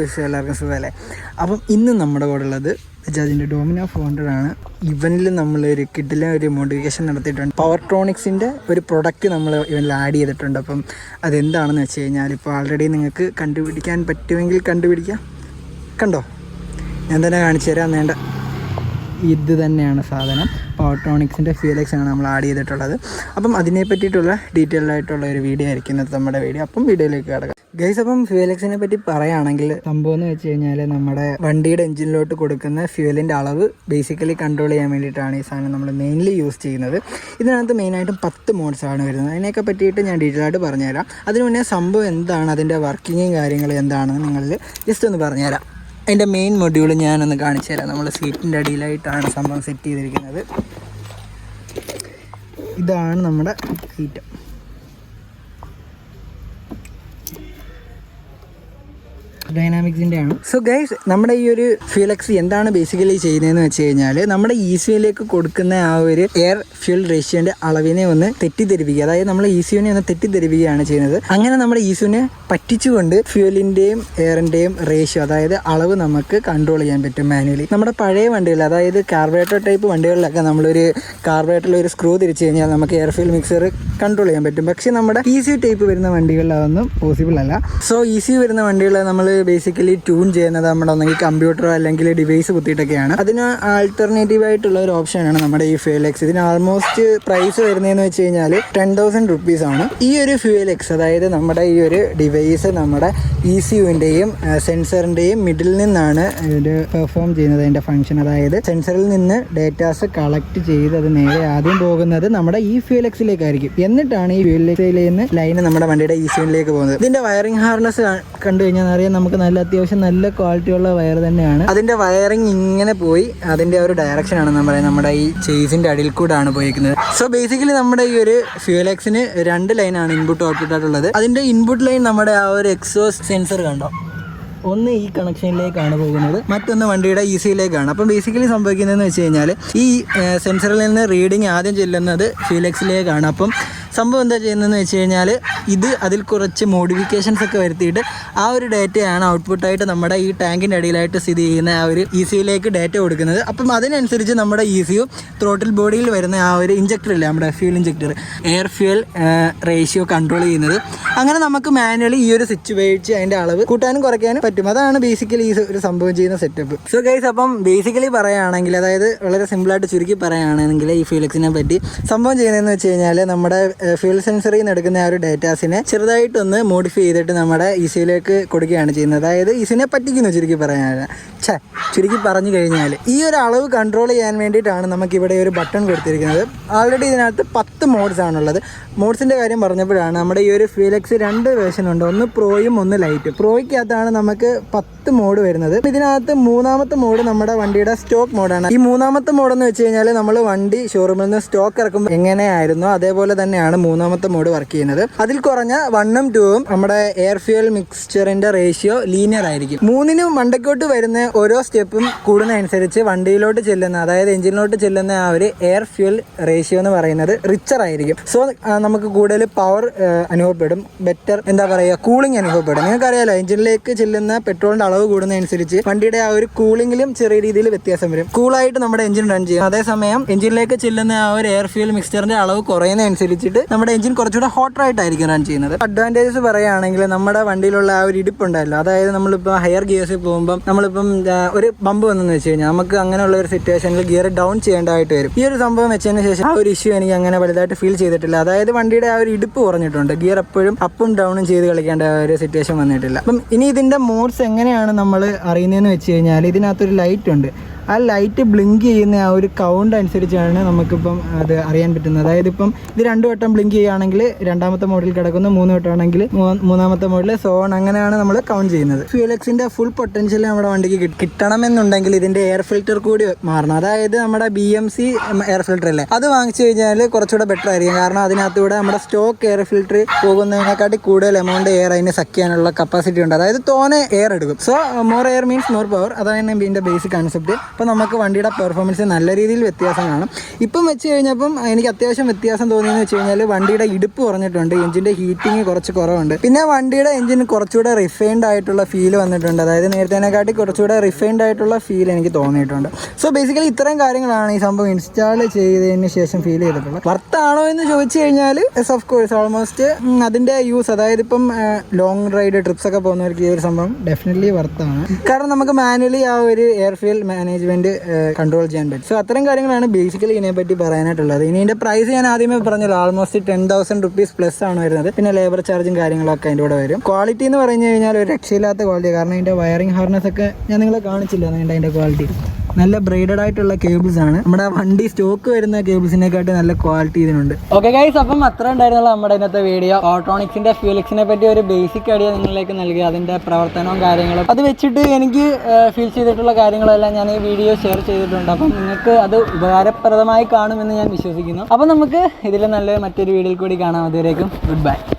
എല്ലാവർക്കും സുഖമല്ലേ? അപ്പം ഇന്ന് നമ്മുടെ കൂടെ ഉള്ളത് ബജാജിന്റെ ഡോമിനോ ഫോർ ഹൺഡ്രഡ് ആണ് ഇവനിൽ നമ്മൾ ഒരു കിഡിലെ ഒരു മോഡിഫിക്കേഷൻ നടത്തിയിട്ടുണ്ട്. പവർ ട്രോണിക്സിന്റെ ഒരു പ്രൊഡക്റ്റ് നമ്മൾ ഇവനിൽ ആഡ് ചെയ്തിട്ടുണ്ട്. അപ്പം അതെന്താണെന്ന് വെച്ച് കഴിഞ്ഞാൽ ഇപ്പോൾ ആൾറെഡി നിങ്ങൾക്ക് കണ്ടുപിടിക്കാൻ പറ്റുമെങ്കിൽ കണ്ടുപിടിക്കാം. കണ്ടോ? ഞാൻ തന്നെ കാണിച്ചു തരാം. വേണ്ട ഇത് തന്നെയാണ് സാധനം. പവർട്രോണിക്സിന്റെ ഫ്യൂലെക്സ് ആണ് നമ്മൾ ആഡ് ചെയ്തിട്ടുള്ളത്. അപ്പം അതിനെ പറ്റിയിട്ടുള്ള ഡീറ്റെയിൽഡ് ആയിട്ടുള്ള ഒരു വീഡിയോ ആയിരിക്കും ഇന്നത്തെ നമ്മുടെ വീഡിയോ അപ്പം വീഡിയോയിലേക്ക് കിടക്കാം. ഗൈസ് അപ്പം ഫ്യൂലെക്സിനെ പറ്റി പറയുകയാണെങ്കിൽ സംഭവം എന്ന് വെച്ച് കഴിഞ്ഞാൽ നമ്മുടെ വണ്ടിയുടെ എഞ്ചിനിലോട്ട് കൊടുക്കുന്ന ഫ്യൂവലിന്റെ അളവ് ബേസിക്കലി കൺട്രോൾ ചെയ്യാൻ വേണ്ടിയിട്ടാണ് ഈ സാധനം നമ്മൾ മെയിൻലി യൂസ് ചെയ്യുന്നത്. ഇതിനകത്ത് മെയിനായിട്ടും പത്ത് മോഡ്സാണ് വരുന്നത്. അതിനെയൊക്കെ പറ്റിയിട്ട് ഞാൻ ഡീറ്റെയിൽ ആയിട്ട് പറഞ്ഞുതരാം. അതിന് മുന്നേ സംഭവം എന്താണ്? അതിന്റെ വർക്കിങ്ങും കാര്യങ്ങളും എന്താണെന്ന് നിങ്ങളിൽ ജസ്റ്റ് ഒന്ന് പറഞ്ഞുതരാം. അതിന്റെ മെയിൻ മൊഡ്യൂൾ ഞാനൊന്ന് കാണിച്ചു തരാം. നമ്മൾ സീറ്റിന്റെ അടിയിലായിട്ടാണ് സംഭവം സെറ്റ് ചെയ്തിരിക്കുന്നത്. ഇതാണ് നമ്മുടെ സീറ്റ് ഡൈനാമിക്സിന്റെ ആണ് സോ ഗൈസ് നമ്മുടെ ഈ ഒരു ഫ്യൂലക്സ് എന്താണ് ബേസിക്കലി ചെയ്യുന്നതെന്ന് വെച്ച് കഴിഞ്ഞാൽ നമ്മുടെ ഇ സിയിലേക്ക് കൊടുക്കുന്ന ആ ഒരു എയർ ഫ്യൂൽ റേഷ്യോന്റെ അളവിനെ ഒന്ന് തെറ്റിദ്ധരിപ്പിക്കുക. അതായത് നമ്മൾ ഇ സിയുനെ ഒന്ന് തെറ്റിദ്ധരിപ്പിക്കുകയാണ് ചെയ്യുന്നത്. അങ്ങനെ നമ്മുടെ ഇ സിയുനെ പറ്റിച്ചുകൊണ്ട് ഫ്യൂലിന്റെയും എയറിന്റെയും റേഷ്യോ അതായത് അളവ് നമുക്ക് കൺട്രോൾ ചെയ്യാൻ പറ്റും മാനുവലി നമ്മുടെ പഴയ വണ്ടികളിൽ അതായത് കാർബറേറ്റർ ടൈപ്പ് വണ്ടികളിലൊക്കെ നമ്മളൊരു കാർബറേറ്ററിൽ ഒരു സ്ക്രൂ തിരിച്ചു കഴിഞ്ഞാൽ നമുക്ക് എയർ ഫ്യൂൽ മിക്സർ കൺട്രോൾ ചെയ്യാൻ പറ്റും. പക്ഷേ നമ്മുടെ ഇ സി ടൈപ്പ് വരുന്ന വണ്ടികളിൽ അതൊന്നും പോസിബിൾ അല്ല. സോ ഇ സി വരുന്ന വണ്ടികൾ നമ്മൾ ബേസിക്കലി ട്യൂൺ ചെയ്യുന്നത് നമ്മുടെ ഒന്നെങ്കിൽ കമ്പ്യൂട്ടറോ അല്ലെങ്കിൽ ഡിവൈസ് കുത്തിയിട്ടൊക്കെയാണ്. അതിന് ആൾട്ടർനേറ്റീവ് ആയിട്ടുള്ള ഒരു ഓപ്ഷനാണ് നമ്മുടെ ഈ ഫ്യൂൽ എക്സ് ഇതിന് ആൾമോസ്റ്റ് പ്രൈസ് വരുന്നതെന്ന് വെച്ച് കഴിഞ്ഞാൽ ടെൻ തൗസൻഡ് റുപ്പീസ് ആണ്. ഈ ഒരു ഫ്യൂൽ എക്സ് അതായത് നമ്മുടെ ഈ ഒരു ഡിവൈസ് നമ്മുടെ ഇ സി യുവിന്റെയും സെൻസറിന്റെയും മിഡിൽ നിന്നാണ് ഇത് പെർഫോം ചെയ്യുന്നത് അതിന്റെ ഫംഗ്ഷൻ അതായത് സെൻസറിൽ നിന്ന് ഡേറ്റാസ് കളക്ട് ചെയ്ത് അത് നേരെ ആദ്യം പോകുന്നത് നമ്മുടെ ഈ ഫ്യൂൽ എക്സിലേക്കായിരിക്കും എന്നിട്ടാണ് ഈ ഫ്യൂൽ എക്സിൽ നിന്ന് ലൈന് നമ്മുടെ വണ്ടിയുടെ ഇ സിയിലേക്ക് പോകുന്നത്. ഇതിന്റെ വയറിംഗ് ഹാർനസ് കണ്ടു കഴിഞ്ഞാൽ അറിയാം നമുക്ക് നല്ല അത്യാവശ്യം നല്ല ക്വാളിറ്റി ഉള്ള വയർ തന്നെയാണ്. അതിന്റെ വയറിങ് ഇങ്ങനെ പോയി. അതിന്റെ ഒരു ഡയറക്ഷൻ ആണ് നമ്മുടെ നമ്മുടെ ഈ ചേസിന്റെ അടിയിൽ കൂടാണ് പോയിരിക്കുന്നത് സോ ബേസിക്കലി നമ്മുടെ ഈ ഒരു ഫ്യൂലെക്സിന് രണ്ട് ലൈനാണ് ഇൻപുട്ട് ഔട്ട്പുട്ട് ആയിട്ടുള്ളത്. അതിന്റെ ഇൻപുട്ട് ലൈൻ നമ്മുടെ ആ ഒരു എക്സോസ് സെൻസർ കണ്ടോ? ഒന്ന് ഈ കണക്ഷനിലേക്കാണ് പോകുന്നത്. മറ്റൊന്ന് വണ്ടിയുടെ ഇ സിയിലേക്കാണ് അപ്പം ബേസിക്കലി സംഭവിക്കുന്നതെന്ന് വെച്ച് കഴിഞ്ഞാൽ ഈ സെൻസറിൽ നിന്ന് റീഡിങ് ആദ്യം ചെല്ലുന്നത് ഫ്യൂലെക്സിലേക്കാണ് അപ്പം സംഭവം എന്താ ചെയ്യുന്നതെന്ന് വെച്ച് കഴിഞ്ഞാൽ ഇത് അതിൽ കുറച്ച് മോഡിഫിക്കേഷൻസ് ഒക്കെ വരുത്തിയിട്ട് ആ ഒരു ഡേറ്റയാണ് ഔട്ട്പുട്ടായിട്ട് നമ്മുടെ ഈ ടാങ്കിന്റെ അടിയിലായിട്ട് സ്ഥിതി ചെയ്യുന്ന ആ ഒരു ഇ സിയിലേക്ക് ഡേറ്റ കൊടുക്കുന്നത്. അപ്പം അതിനനുസരിച്ച് നമ്മുടെ ഇ സിയും ത്രോട്ടിൽ ബോഡിയിൽ വരുന്ന ആ ഒരു ഇഞ്ചക്ടർ ഇല്ലേ നമ്മുടെ fuel injector air fuel ratio control ചെയ്യുന്നത്. അങ്ങനെ നമുക്ക് മാനുവലി ഈ ഒരു സ്വിച്ച് ഉപയോഗിച്ച് അതിന്റെ അളവ് കൂട്ടാനും കുറയ്ക്കാനും പറ്റും. അതാണ് ബേസിക്കലി ഈ ഒരു സംഭവം ചെയ്യുന്ന സെറ്റപ്പ് സോ ഗൈസ് അപ്പം ബേസിക്കലി പറയുകയാണെങ്കിൽ അതായത് വളരെ സിമ്പിളായിട്ട് ചുരുക്കി പറയുകയാണെങ്കിൽ ഈ ഫ്യൂലക്സിനെ പറ്റി സംഭവം ചെയ്യുന്നതെന്ന് വെച്ച് കഴിഞ്ഞാൽ നമ്മുടെ ഫ്യൂൽ സെൻസറിൽ നിന്ന് എടുക്കുന്ന ആ ഒരു ഡേറ്റാസിനെ ചെറുതായിട്ടൊന്ന് മോഡിഫൈ ചെയ്തിട്ട് നമ്മുടെ ഇസിയിലേക്ക് കൊടുക്കുകയാണ് ചെയ്യുന്നത്. അതായത് ഇസിനെ പറ്റിക്കുന്നു ചുരുക്കി പറയാൻ ഛേ ചുരുക്കി പറഞ്ഞു കഴിഞ്ഞാൽ ഈ ഒരു അളവ് കൺട്രോൾ ചെയ്യാൻ വേണ്ടിയിട്ടാണ് നമുക്കിവിടെ ഒരു ബട്ടൺ കൊടുത്തിരിക്കുന്നത്. ആൾറെഡി ഇതിനകത്ത് പത്ത് മോഡ്സ് ആണുള്ളത്. മോഡ്സിന്റെ കാര്യം പറഞ്ഞപ്പോഴാണ് നമ്മുടെ ഈ ഒരു ഫീലക്സ് രണ്ട് വേർഷൻ ഉണ്ട്. ഒന്ന് പ്രോയും ഒന്ന് ലൈറ്റും പ്രോയ്ക്കകത്താണ് നമുക്ക് പത്ത് മോഡ് വരുന്നത്. ഇതിനകത്ത് മൂന്നാമത്തെ മോഡ് നമ്മുടെ വണ്ടിയുടെ സ്റ്റോക്ക് മോഡാണ് ഈ മൂന്നാമത്തെ മോഡെന്ന് വെച്ച് കഴിഞ്ഞാൽ നമ്മൾ വണ്ടി ഷോറൂമിൽ നിന്ന് സ്റ്റോക്ക് ഇറക്കുമ്പോൾ എങ്ങനെയായിരുന്നു അതേപോലെ തന്നെയാണ് മൂന്നാമത്തെ മോഡ് വർക്ക് ചെയ്യുന്നത്. അതിൽ കുറഞ്ഞ വണ്ണും ടൂവും നമ്മുടെ എയർ ഫ്യൂൽ മിക്സ്ചറിന്റെ റേഷ്യോ ലീനിയർ ആയിരിക്കും. മൂന്നിനും മണ്ടക്കോട്ട് വരുന്ന ഓരോ സ്റ്റെപ്പും കൂടുന്നതനുസരിച്ച് വണ്ടിയിലോട്ട് ചെല്ലുന്ന അതായത് എഞ്ചിനിലോട്ട് ചെല്ലുന്ന ആ ഒരു എയർ ഫ്യൂൽ റേഷ്യോ എന്ന് പറയുന്നത് റിച്ചർ ആയിരിക്കും. സോ നമുക്ക് കൂടുതൽ പവർ അനുഭവപ്പെടും. ബെറ്റർ എന്താ പറയുക കൂളിംഗ് അനുഭവപ്പെടും. നിങ്ങൾക്കറിയാലോ എഞ്ചിനിലേക്ക് ചെല്ലുന്ന പെട്രോളിന്റെ അളവ് കൂടുന്നതനുസരിച്ച് വണ്ടിയുടെ ആ ഒരു കൂളിംഗിലും ചെറിയ രീതിയിൽ വ്യത്യാസം വരും. കൂളായിട്ട് നമ്മുടെ എഞ്ചിൻ റൺ ചെയ്യും. അതേസമയം എഞ്ചിനിലേക്ക് ചെല്ലുന്ന ആ ഒരു എയർ ഫ്യൂൽ മിക്സ്ചറിന്റെ അളവ് കുറയുന്നതനുസരിച്ചിട്ട് നമ്മുടെ എഞ്ചിൻ കുറച്ചുകൂടെ ഹോട്ടറായിട്ടായിരിക്കും റൺ ചെയ്യുന്നത്. അഡ്വാന്റേജസ് പറയുകയാണെങ്കിൽ നമ്മുടെ വണ്ടിയിലുള്ള ആ ഒരു ഇടിപ്പുണ്ടല്ലോ. അതായത് നമ്മളിപ്പോൾ ഹയർ ഗിയേഴ്സിൽ പോകുമ്പം നമ്മളിപ്പം ഒരു ബമ്പ് വന്നെന്ന് വെച്ച് കഴിഞ്ഞാൽ നമുക്ക് അങ്ങനെയുള്ള ഒരു സിറ്റുവേഷനിൽ ഗിയർ ഡൗൺ ചെയ്യേണ്ടതായിട്ട് വരും. ഈ ഒരു സംഭവം വെച്ചതിന് ശേഷം ആ ഒരു ഇഷ്യൂ എനിക്ക് അങ്ങനെ വലുതായിട്ട് ഫീൽ ചെയ്തിട്ടില്ല. അതായത് വണ്ടിയുടെ ആ ഒരു ഇടുപ്പ് കുറഞ്ഞിട്ടുണ്ട്. ഗിയർ എപ്പോഴും അപ്പും ഡൗണും ചെയ്ത് കളിക്കേണ്ട ഒരു സിറ്റുവേഷൻ വന്നിട്ടില്ല. അപ്പം ഇനി ഇതിന്റെ മോഡ്സ് എങ്ങനെയാണ് നമ്മൾ അറിയുന്നതെന്ന് വെച്ച് കഴിഞ്ഞാൽ ഇതിനകത്തൊരു ലൈറ്റ് ഉണ്ട്. ആ ലൈറ്റ് ബ്ലിങ്ക് ചെയ്യുന്ന ആ ഒരു കൗണ്ട് അനുസരിച്ചാണ് നമുക്കിപ്പം അത് അറിയാൻ പറ്റുന്നത്. അതായത് ഇപ്പം ഇത് രണ്ട് വട്ടം ബ്ലിങ്ക് ചെയ്യുകയാണെങ്കിൽ രണ്ടാമത്തെ മോഡിൽ കിടക്കുന്നു മൂന്ന് വട്ടം ആണെങ്കിൽ മൂന്നാമത്തെ മോഡിൽ സോൺ അങ്ങനെയാണ് നമ്മൾ കൗണ്ട് ചെയ്യുന്നത്. ഫ്യൂലെക്സിന്റെ ഫുൾ പൊട്ടൻഷ്യൽ നമ്മുടെ വണ്ടിക്ക് കിട്ടണം കിട്ടണമെന്നുണ്ടെങ്കിൽ ഇതിന്റെ എയർ ഫിൽറ്റർ കൂടി മാറണം. അതായത് നമ്മുടെ B M C air filter അല്ലേ? അത് വാങ്ങിച്ചു കഴിഞ്ഞാൽ കുറച്ചുകൂടെ ബെറ്റർ ആയിരിക്കും. കാരണം അതിനകത്തൂടെ നമ്മുടെ സ്റ്റോക്ക് എയർ ഫിൽറ്റർ പോകുന്നതിനെക്കാട്ടി കൂടുതൽ എമൗണ്ട് എയർ അതിന് സക്ക് ചെയ്യാനുള്ള കപ്പാസിറ്റി ഉണ്ട്. അതായത് തോനെ എയർ എടുക്കും. So more air means more power അതാണ് ഇതിന്റെ ബേസിക് കൺസെപ്റ്റ് അപ്പോൾ നമുക്ക് വണ്ടിയുടെ പെർഫോമൻസ് നല്ല രീതിയിൽ വ്യത്യാസം കാണും. ഇപ്പം വെച്ച് കഴിഞ്ഞപ്പം എനിക്ക് അത്യാവശ്യം വ്യത്യാസം തോന്നിയെന്ന് വെച്ച് കഴിഞ്ഞാൽ വണ്ടിയുടെ ഇടുപ്പ് കുറഞ്ഞിട്ടുണ്ട് എഞ്ചിന്റെ ഹീറ്റിംഗ് കുറച്ച് കുറവുണ്ട്. പിന്നെ വണ്ടിയുടെ എഞ്ചിൻ കുറച്ചുകൂടെ റിഫൈൻഡ് ആയിട്ടുള്ള ഫീൽ വന്നിട്ടുണ്ട്. അതായത് നേരത്തേനെക്കാട്ടി കുറച്ചുകൂടെ റിഫൈൻഡ് ആയിട്ടുള്ള ഫീൽ എനിക്ക് തോന്നിയിട്ടുണ്ട്. സോ ബേസിക്കലി ഇത്രയും കാര്യങ്ങളാണ് ഈ സംഭവം ഇൻസ്റ്റാൾ ചെയ്തതിന് ശേഷം ഫീൽ ചെയ്തിട്ടുള്ളത്. വർത്താണോ എന്ന് ചോദിച്ചു കഴിഞ്ഞാൽ എസ് ഓഫ് കോഴ്സ് ഓൾമോസ്റ്റ് അതിന്റെ യൂസ് അതായത് ഇപ്പം ലോങ് റൈഡ് ട്രിപ്സ് ഒക്കെ പോകുന്നവർക്ക് ഈ ഒരു സംഭവം ഡെഫിനറ്റ്ലി വർത്താണ് കാരണം നമുക്ക് മാനുവലി ആ ഒരു എയർ ഫ്യൂൽ മാനേജ്മെന്റ് കൺട്രോൾ ചെയ്യാൻ പറ്റും. സോ അത്തരം കാര്യങ്ങളാണ് ബേസിക്കലി ഇതിനെപ്പറ്റി പറയാനായിട്ടുള്ളത്. ഇനി ഇതിന്റെ പ്രൈസ് ഞാൻ ആദ്യമേ പറഞ്ഞല്ലോ almost ten thousand rupees plus ആണ് വരുന്നത്. പിന്നെ ലേബർ ചാർജും കാര്യങ്ങളൊക്കെ അതിന്റെ കൂടെ വരും. ക്വാളിറ്റി എന്ന് പറഞ്ഞു കഴിഞ്ഞാൽ ഒരു രക്ഷയില്ലാത്ത ക്വാളിറ്റി കാരണം ഇതിന്റെ വയറിംഗ് ഹാർനസ് ഒക്കെ ഞാൻ നിങ്ങളെ കാണിച്ചില്ല അതിന്റെ ക്വാളിറ്റി നല്ല ബ്രൈഡഡ് ആയിട്ടുള്ള കേബിൾസ് ആണ്. നമ്മുടെ വണ്ടി സ്റ്റോക്ക് വരുന്ന കേബിൾസിനെക്കാട്ടി നല്ല ക്വാളിറ്റി ഇതിനുണ്ട്. ഓക്കെ ഗൈസ് അപ്പം അത്ര ഉണ്ടായിരുന്നുള്ള നമ്മുടെ ഇന്നത്തെ വീഡിയോ ഓട്ടോണിക്സിന്റെ ഫ്യൂലിക്സിനെ പറ്റി ഒരു ബേസിക് ഐഡിയ നിങ്ങളിലേക്ക് നൽകി. അതിന്റെ പ്രവർത്തനവും കാര്യങ്ങളും. അത് വെച്ചിട്ട് എനിക്ക് ഫീൽ ചെയ്തിട്ടുള്ള കാര്യങ്ങളെല്ലാം ഞാൻ ഈ വീഡിയോ ഷെയർ ചെയ്തിട്ടുണ്ട്. അപ്പം നിങ്ങൾക്ക് അത് ഉപകാരപ്രദമായി കാണുമെന്ന് ഞാൻ വിശ്വസിക്കുന്നു. അപ്പം നമുക്ക് ഇതിൽ നല്ല മറ്റൊരു വീഡിയോയിൽ കൂടി കാണാം. അതുവരേക്കും ഗുഡ് ബൈ